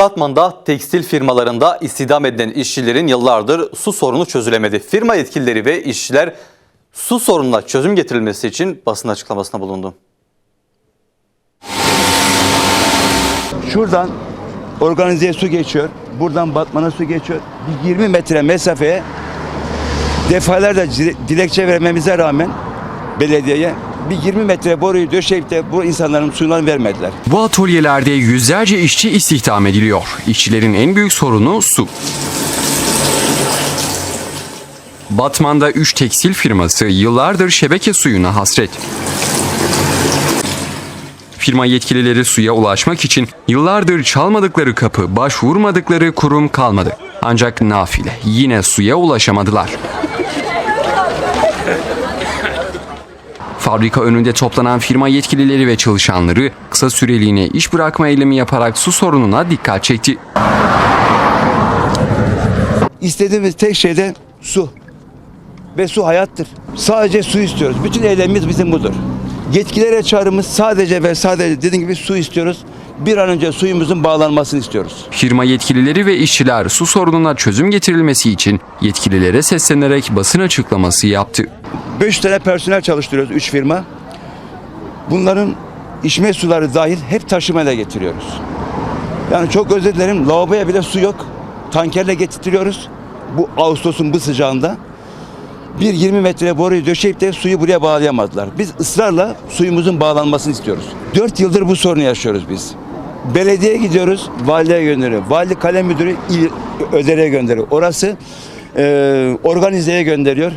Batman'da tekstil firmalarında istihdam edilen işçilerin yıllardır su sorunu çözülemedi. Firma yetkilileri ve işçiler su sorununa çözüm getirilmesi için basın açıklamasında bulundu. Şuradan organizeye su geçiyor. Buradan Batman'a su geçiyor. Bir 20 metre mesafeye defalarca dilekçe vermemize rağmen belediyeye bir 20 metre boruyu döşeyip de bu insanların suyunu vermediler. Bu atölyelerde yüzlerce işçi istihdam ediliyor. İşçilerin en büyük sorunu su. Batman'da 3 tekstil firması yıllardır şebeke suyuna hasret. Firma yetkilileri suya ulaşmak için yıllardır çalmadıkları kapı, başvurmadıkları kurum kalmadı. Ancak nafile yine suya ulaşamadılar. Fabrika önünde toplanan firma yetkilileri ve çalışanları kısa süreliğine iş bırakma eylemi yaparak su sorununa dikkat çekti. İstediğimiz tek şey de su. Ve su hayattır. Sadece su istiyoruz. Bütün eylemimiz bizim budur. Yetkililere çağrımız sadece ve sadece dediğim gibi su istiyoruz. Bir an önce suyumuzun bağlanmasını istiyoruz. Firma yetkilileri ve işçiler su sorununa çözüm getirilmesi için yetkililere seslenerek basın açıklaması yaptı. 5 tane personel çalıştırıyoruz 3 firma. Bunların içme suları dahil hep taşımayla getiriyoruz. Yani çok özür dilerim lavaboya bile su yok. Tankerle getirtiyoruz. Bu Ağustos'un bu sıcağında. Bir 20 metre boruyu döşeyip de suyu buraya bağlayamadılar. Biz ısrarla suyumuzun bağlanmasını istiyoruz. 4 yıldır bu sorunu yaşıyoruz biz. Belediyeye gidiyoruz, valiliğe gönderiyor. Vali kalem müdürü il ödere gönderiyor. Orası e, organizeye gönderiyor.